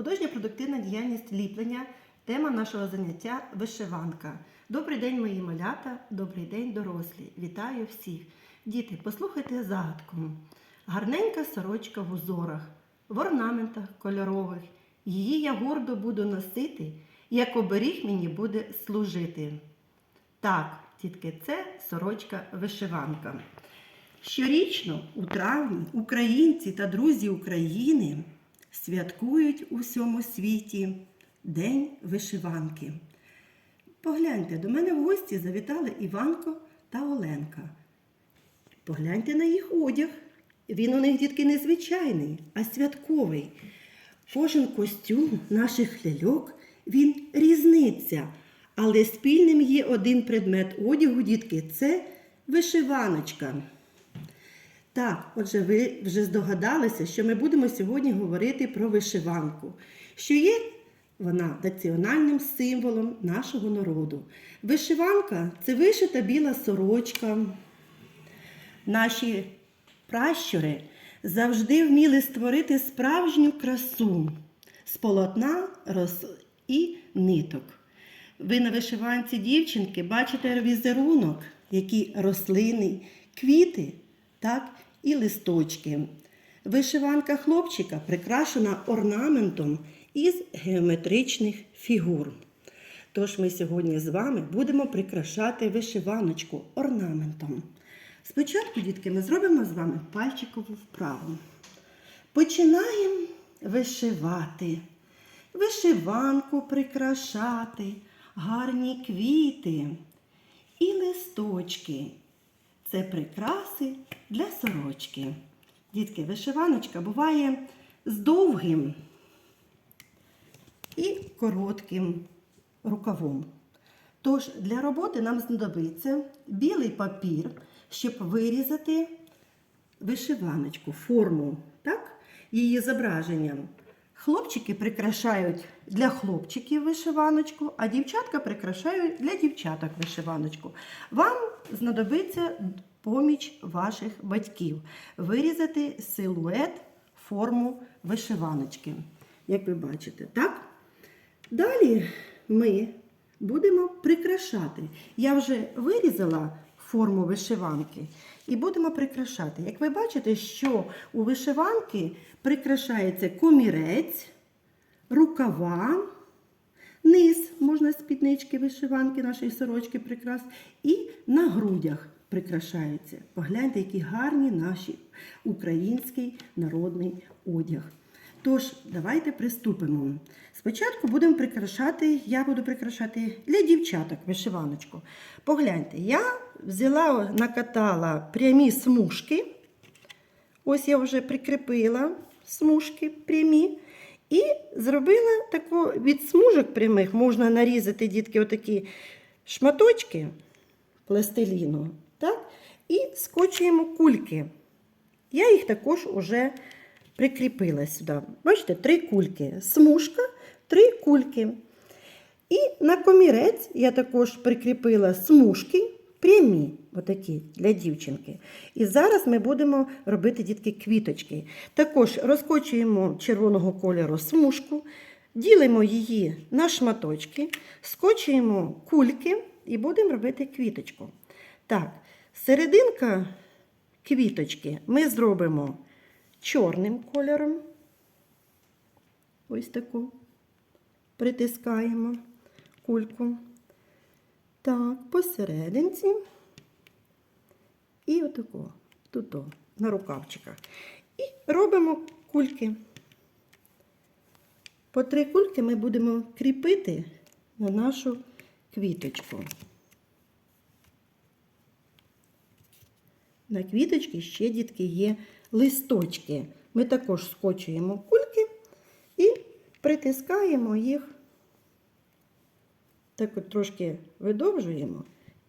Художня продуктивна діяльність ліплення. Тема нашого заняття вишиванка. Добрий день, мої малята, добрий день, дорослі. Вітаю всіх. Діти, послухайте загадку. Гарненька сорочка в узорах, в орнаментах кольорових. Її я гордо буду носити, як оберіг мені буде служити. Так, тітки, це сорочка вишиванка. Щорічно у травні українці та друзі України святкують у всьому світі День вишиванки. Погляньте, до мене в гості завітали Іванко та Оленка. Погляньте на їх одяг. Він у них, дітки, не звичайний, а святковий. Кожен костюм наших ляльок він різниця. Але спільним є один предмет одягу, дітки, це вишиваночка. Так, отже, ви вже здогадалися, що ми будемо сьогодні говорити про вишиванку, що є вона національним символом нашого народу. Вишиванка це вишита біла сорочка. Наші пращури завжди вміли створити справжню красу з полотна роз... і ниток. Ви на вишиванці дівчинки бачите візерунок, які рослини, квіти, так і листочки. Вишиванка хлопчика прикрашена орнаментом із геометричних фігур. Тож ми сьогодні з вами будемо прикрашати вишиваночку орнаментом. Спочатку, дітки, ми зробимо з вами пальчикову вправу. Починаємо вишивати, вишиванку прикрашати, гарні квіти і листочки. Це прикраси для сорочки. Дітки, вишиваночка буває з довгим і коротким рукавом. Тож для роботи нам знадобиться білий папір, щоб вирізати вишиваночку, форму, так? її зображенням. Хлопчики прикрашають для хлопчиків вишиваночку, а дівчатка прикрашають для дівчаток вишиваночку. Вам знадобиться поміч ваших батьків вирізати силует, форму вишиваночки, як ви бачите, так? Далі ми будемо прикрашати. Я вже вирізала форму вишиванки і будемо прикрашати. Як ви бачите, що у вишиванки прикрашається комірець, рукава, низ можна спіднички вишиванки нашої сорочки прикрас, і на грудях прикрашається. Погляньте, які гарні наші український народний одяг. Тож, давайте приступимо. Спочатку будемо прикрашати, я буду прикрашати для дівчаток вишиваночку. Погляньте, я взяла, накатала прямі смужки. Ось я вже прикріпила смужки прямі. І зробила таку від смужок прямих, можна нарізати дітки отакі шматочки пластиліну. Так? І скочуємо кульки. Я їх також уже прикріпила сюди. Бачите, три кульки. Смужка, три кульки. І на комірець я також прикріпила смужки прямі, отакі для дівчинки. І зараз ми будемо робити дітки квіточки. Також розкочуємо червоного кольору смужку, ділимо її на шматочки, скочуємо кульки і будемо робити квіточку. Так, серединка квіточки ми зробимо чорним кольором. Ось таку притискаємо кульку. Так, посерединці. І отако, тут о, на рукавчиках. І робимо кульки. По три кульки ми будемо кріпити на нашу квіточку. На квіточки ще, дітки, є листочки. Ми також скочуємо кульки і притискаємо їх, так от трошки видовжуємо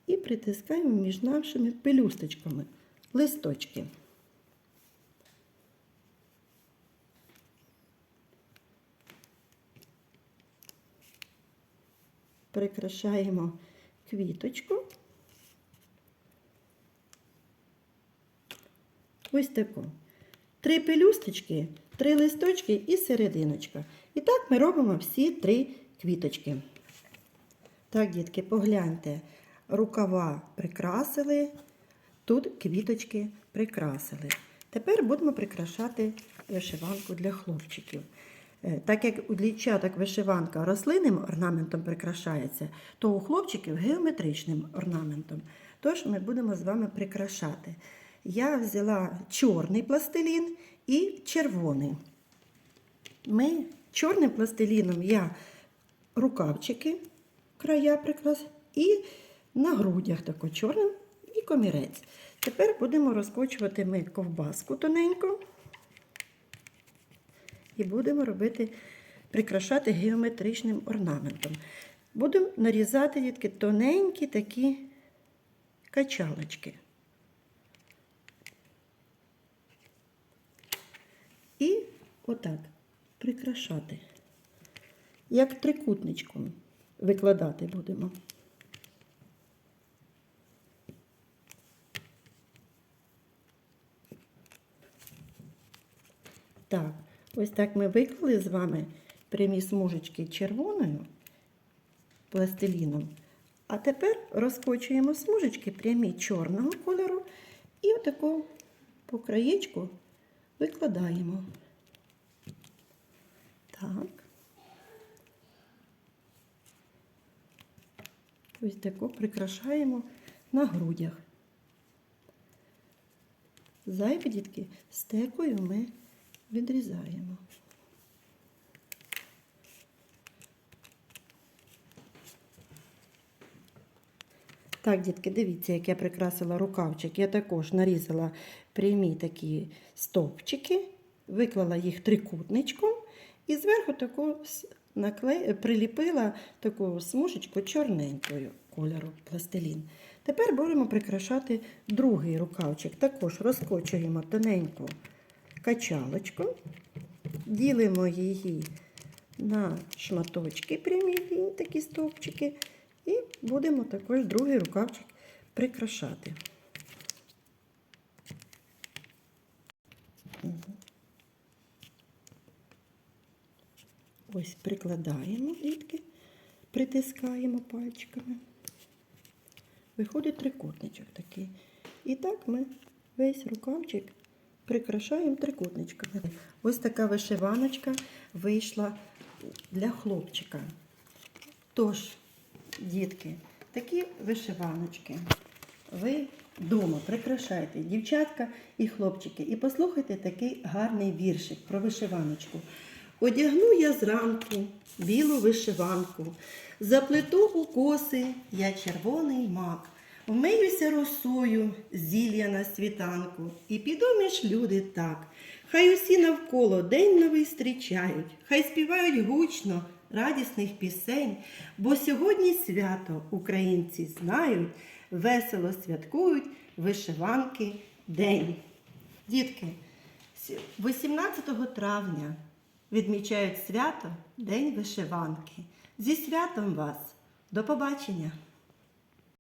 і притискаємо між нашими пелюсточками листочки. Прикрашаємо квіточку. Ось таку. Три пелюсточки три листочки і серединочка. І так ми робимо всі три квіточки. Так, дітки, погляньте, рукава прикрасили, тут квіточки прикрасили. Тепер будемо прикрашати вишиванку для хлопчиків. Е, Так як у дівчаток вишиванка рослинним орнаментом прикрашається, то у хлопчиків геометричним орнаментом. Тож ми будемо з вами прикрашати. Я взяла чорний пластилін і червоний. Ми чорним пластиліном я рукавчики, края прикрас, і на грудях тако чорним і комірець. Тепер будемо розкочувати ми ковбаску тоненько і будемо робити, прикрашати геометричним орнаментом. Будемо нарізати дітки тоненькі такі качалочки. І отак прикрашати. Як трикутничком викладати будемо. Так, ось так ми виклали з вами прямі смужечки червоною пластиліном. А тепер розкочуємо смужечки прямі чорного кольору і отако по краєчку викладаємо. Так. Ось тако прикрашаємо на грудях. Зайві дітки стекою ми відрізаємо. Так, дітки, дивіться, як я прикрасила рукавчик. Я також нарізала прямі такі стовпчики, виклала їх трикутничком і зверху таку накле... приліпила таку смужечку чорненькою кольору пластилін. Тепер будемо прикрашати другий рукавчик. Також розкочуємо тоненьку качалочку, ділимо її на шматочки прямі такі стовпчики. І будемо також другий рукавчик прикрашати. Ось прикладаємо дітки, притискаємо пальчиками. Виходить трикутничок такий. І так ми весь рукавчик прикрашаємо трикутничками. Ось така вишиваночка вийшла для хлопчика. Тож, дітки, такі вишиваночки. Ви вдома прикрашайте, дівчатка і хлопчики, і послухайте такий гарний віршик про вишиваночку. Одягну я зранку білу вишиванку, заплету у коси я червоний мак, вмиюся росою зілля на світанку, і піду між люди так. Хай усі навколо день новий зустрічають, хай співають гучно радісних пісень, бо сьогодні свято українці знають, весело святкують вишиванки день. Дітки, 18 травня відмічають свято День вишиванки. Зі святом вас! До побачення!